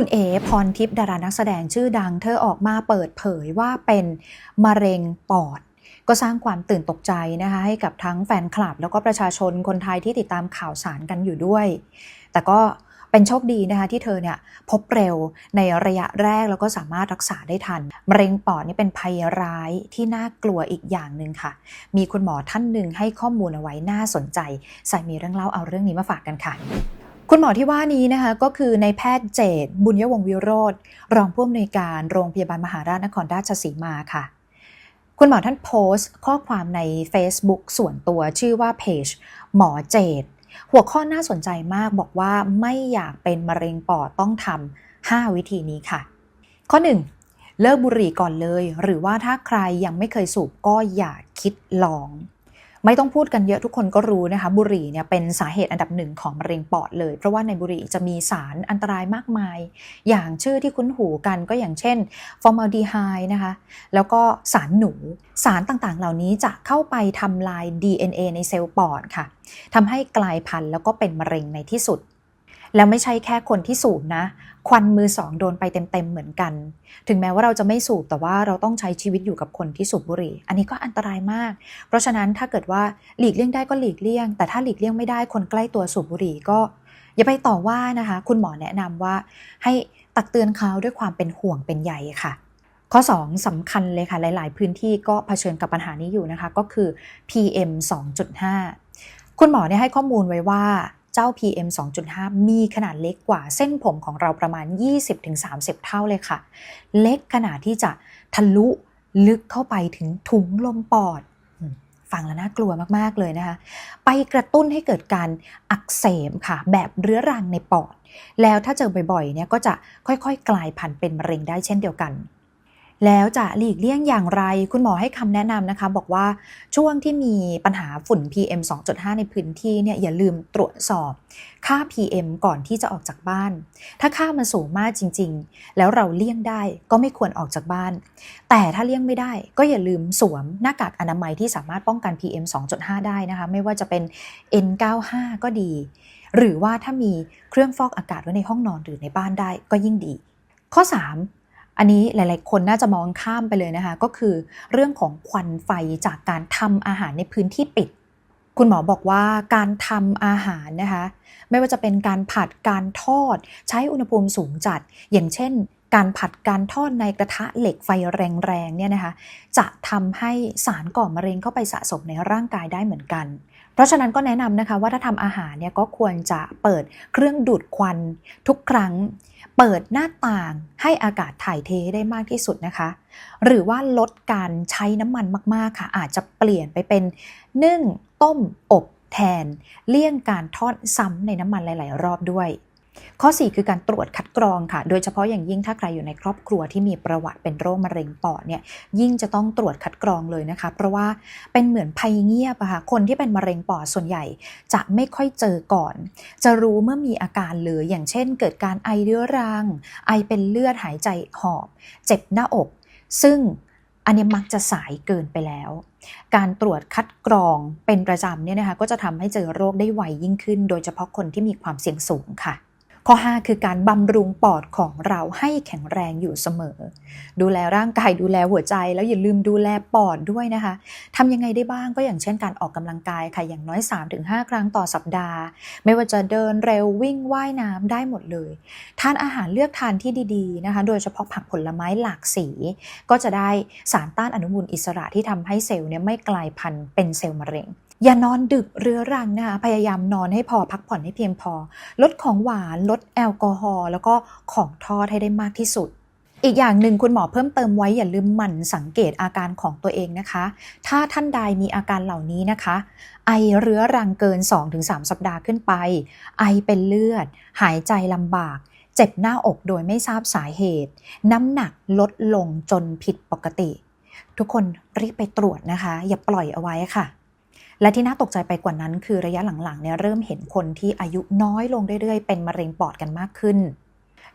คุณเอ๋พรทิพย์ดารานักแสดงชื่อดัง เธอออกมาเปิดเผยว่าเป็นมะเร็งปอด ก็สร้างความตื่นตกใจนะคะให้กับทั้งแฟนคลับ แล้วก็ประชาชนคนไทยที่ติดตามข่าวสารกันอยู่ด้วย แต่ก็เป็นโชคดีนะคะที่เธอเนี่ยพบเร็วในระยะแรกแล้วก็สามารถรักษาได้ทัน มะเร็งปอดนี่เป็นภัยร้ายที่น่ากลัวอีกอย่างหนึ่งค่ะ มีคุณหมอท่านหนึ่งให้ข้อมูลเอาไว้น่าสนใจ ใส่มีเรื่องเล่าเอาเรื่องนี้มาฝากกันค่ะ คุณหมอที่ว่านี้นะคะก็คือในแพทย์เจตบุญยวงวิโรธรองผู้อำนวยการโรงพยาบาลมหาราชนครราชสีมาค่ะ คุณหมอท่านโพสต์ข้อความใน Facebook ส่วนตัวชื่อว่าเพจหมอเจตหัวข้อน่าสนใจมากบอกว่าไม่อยากเป็นมะเร็งปอดต้องทำ5วิธีนี้ค่ะ ข้อ 1 เลิกบุหรี่ก่อนเลย หรือว่าถ้าใครยังไม่เคยสูบก็อย่าคิดลอง ไม่ต้องพูดกันเยอะทุกคนก็รู้นะคะ บุหรี่เนี่ยเป็นสาเหตุอันดับหนึ่งของมะเร็งปอดเลย เพราะว่าในบุหรี่จะมีสารอันตรายมากมาย อย่างชื่อที่คุ้นหูกันก็อย่างเช่นฟอร์มาลดีไฮด์นะคะ แล้วก็สารหนู สารต่างๆ เหล่านี้จะเข้าไปทำลาย DNA ในเซลล์ปอดค่ะทำให้กลายพันธุ์แล้วก็เป็นมะเร็งในที่สุด แล้วไม่ใช่แค่คนที่สูบนะ ควันมือสองโดนไปเต็มๆเหมือนกัน ถึงแม้ว่าเราจะไม่สูบแต่ว่าเราต้องใช้ชีวิตอยู่กับคนที่สูบบุหรี่ อันนี้ก็อันตรายมาก เพราะฉะนั้นถ้าเกิดว่าหลีกเลี่ยงได้ก็หลีกเลี่ยง แต่ถ้าหลีกเลี่ยงไม่ได้คนใกล้ตัวสูบบุหรี่ก็ อย่าไปต่อว่านะคะ คุณหมอแนะนำว่า ให้ตักเตือนเขาด้วยความเป็นห่วงเป็นใยค่ะ ข้อ 2สำคัญเลยค่ะ หลาย ๆ พื้นที่ก็เผชิญกับปัญหานี้อยู่นะคะ ก็คือ PM 2.5 คุณหมอเนี่ยให้ข้อมูลไว้ว่า จ้า PM 2.5 มีขนาดเล็กกว่าเส้นผมของเราประมาณ 20-30 เท่าเลยค่ะ เล็กขนาดที่จะทะลุลึกเข้าไปถึงถุงลมปอดฟังแล้วน่ากลัวมาก ๆ เลยนะคะ ไปกระตุ้นให้เกิดการอักเสบค่ะ แบบเรื้อรังในปอด แล้วถ้าเจอบ่อย ๆ เนี่ยก็จะค่อย ๆ กลายพันธุ์เป็นมะเร็งได้เช่นเดียวกัน แล้วจะหลีกเลี่ยงอย่างไร คุณหมอให้คำแนะนำนะคะ บอกว่าช่วงที่มีปัญหาฝุ่น PM 2.5 ในพื้นที่เนี่ยอย่าลืมตรวจสอบค่า PM ก่อนที่จะออกจากบ้าน ถ้าค่ามันสูงมากจริง ๆ แล้วเราเลี่ยงได้ก็ไม่ควรออกจากบ้าน แต่ถ้าเลี่ยงไม่ได้ก็อย่าลืมสวมหน้ากากอนามัยที่สามารถป้องกัน PM 2.5 ได้นะคะ ไม่ว่าจะเป็น N95 ก็ดี หรือว่าถ้ามีเครื่องฟอกอากาศไว้ในห้องนอนหรือในบ้านได้ก็ยิ่งดี ข้อ 3 อันนี้หลาย ๆ คนน่าจะมองข้ามไปเลยนะคะ ก็คือเรื่องของควันไฟจากการทำอาหารในพื้นที่ปิด คุณหมอบอกว่าการทำอาหารนะคะ ไม่ว่าจะเป็นการผัดการทอด ใช้อุณหภูมิสูงจัด อย่างเช่น การผัดการทอดในกระทะเหล็กไฟแรงๆเนี่ยนะคะจะทำให้สารก่อมะเร็งเข้าไปสะสมในร่างกายได้เหมือนกัน เพราะฉะนั้นก็แนะนำนะคะว่าถ้าทำอาหารเนี่ยก็ควรจะเปิดเครื่องดูดควันทุกครั้ง เปิดหน้าต่างให้อากาศถ่ายเทได้มากที่สุดนะคะ หรือว่าลดการใช้น้ำมันมากๆค่ะ อาจจะเปลี่ยนไปเป็นนึ่งต้มอบแทน เลี่ยงการทอดซ้ำในน้ำมันหลาย ๆ รอบด้วย ข้อ 4 คือการตรวจคัดกรองค่ะ โดยเฉพาะอย่างยิ่งถ้าใครอยู่ในครอบครัวที่มีประวัติเป็นโรคมะเร็งปอดเนี่ยยิ่งจะต้องตรวจคัดกรองเลยนะคะ เพราะว่าเป็นเหมือนภัยเงียบอะค่ะคนที่เป็นมะเร็งปอดส่วนใหญ่ จะไม่ค่อยเจอก่อน จะรู้เมื่อมีอาการเลยอย่างเช่น เกิดการไอเรื้อรัง ไอเป็นเลือดหายใจหอบ เจ็บหน้าอก ซึ่งอันนี้มักจะสายเกินไปแล้ว การตรวจคัดกรองเป็นประจำเนี่ยนะคะก็จะทำให้เจอโรคได้ไวยิ่งขึ้น โดยเฉพาะคนที่มีความเสี่ยงสูงค่ะ ข้อ 5 คือการบำรุงปอดของเราให้แข็งแรงอยู่เสมอ ดูแลร่างกายดูแลหัวใจ แล้วอย่าลืมดูแลปอดด้วยนะคะทำยังไงได้บ้างก็อย่างเช่นการออกกำลังกายค่ะอย่างน้อย 3-5 ครั้งต่อสัปดาห์ ไม่ว่าจะเดินเร็ววิ่งว่ายน้ำได้หมดเลย ทานอาหารเลือกทานที่ดีๆนะคะ โดยเฉพาะผักผลไม้หลากสี ก็จะได้สารต้านอนุมูลอิสระที่ทำให้เซลล์เนี่ยไม่กลายพันธุ์เป็นเซลล์มะเร็ง อย่านอนดึกเรื้อรังนะคะพยายามนอนให้พอพักผ่อนให้เพียงพอ ลดของหวานลดแอลกอฮอล์แล้วก็ของทอดให้ได้มากที่สุด อีกอย่างหนึ่งคุณหมอเพิ่มเติมไว้อย่าลืมหมั่นสังเกตอาการของตัวเองนะคะ ถ้าท่านใดมีอาการเหล่านี้นะคะ ไอเรื้อรังเกิน 2-3 สัปดาห์ขึ้นไป ไอเป็นเลือด หายใจลำบากเจ็บหน้าอกโดยไม่ทราบสาเหตุ น้ำหนักลดลงจนผิดปกติ ทุกคนรีบไปตรวจนะคะ อย่าปล่อยเอาไว้ค่ะ และที่น่าตกใจไปกว่านั้น คือระยะหลังๆเนี่ยเริ่มเห็นคนที่อายุน้อยลงเรื่อยๆ เป็นมะเร็งปอดกันมากขึ้น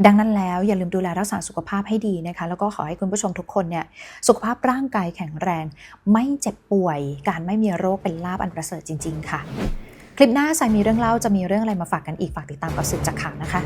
ดังนั้นแล้วอย่าลืมดูแลรักษาสุขภาพให้ดีนะคะ แล้วก็ขอให้คุณผู้ชมทุกคนเนี่ยสุขภาพร่างกายแข็งแรง ไม่เจ็บป่วย การไม่มีโรคเป็นลาบอันประเสริฐจริง ๆ ค่ะ คลิปหน้าสายมีเรื่องเล่าจะมีเรื่องอะไรมาฝากกันอีกฝากติดตามกับสืบจากข่าวนะคะ